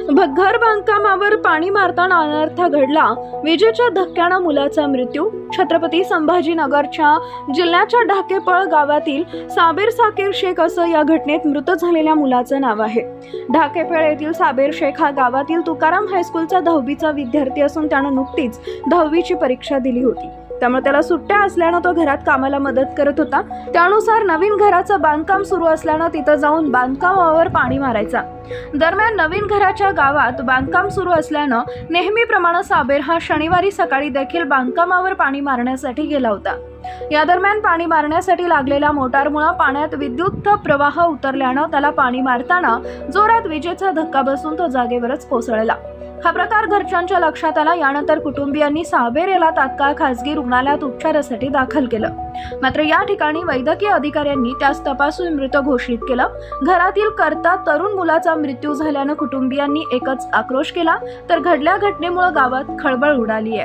घर बांधकामावर पाणी मारताना अनर्थ घडला. विजेच्या धक्क्यानं मुलाचा मृत्यू. छत्रपती संभाजीनगरच्या जिल्ह्याच्या ढाकेपळ गावातील साबीर साकीर शेख असं या घटनेत मृत झालेल्या मुलाचं नाव आहे. ढाकेपळ येथील साबीर शेख हा गावातील तुकाराम हायस्कूलचा दहावीचा विद्यार्थी असून त्यानं नुकतीच दहावीची परीक्षा दिली होती. त्यामुळे त्याला सुट्ट्या असल्यानं तो घरात कामाला मदत करत होता. त्यानुसार नवीन घराचं बांधकाम सुरू असल्यानं तिथं जाऊन बांधकामावर पाणी मारायचा. दरम्यान नवीन घराच्या गावात बांधकाम सुरू असल्यानं नेहमीप्रमाणे साबेर हा शनिवारी सकाळी देखील बांधकामावर पाणी मारण्यासाठी गेला होता. या दरम्यान पाणी मारण्यासाठी लागलेल्या मोटारमुळे पाण्यात विद्युत प्रवाह उतरल्यानं त्याला पाणी मारताना जोरात विजेचा धक्का बसून तो जागेवरच कोसळला. हा प्रकार घरच्यांच्या लक्षात आला. यानंतर कुटुंबियांनी साबेर याला तात्काळ खासगी रुग्णालयात उपचारासाठी दाखल केलं. मात्र या ठिकाणी वैद्यकीय अधिकाऱ्यांनी त्यास तपासून मृत घोषित केलं. घरातील करता तरुण मुलाचा मृत्यू झाल्यानं कुटुंबियांनी एकच आक्रोश केला. तर घडल्या घटनेमुळे गावात खळबळ उडाली आहे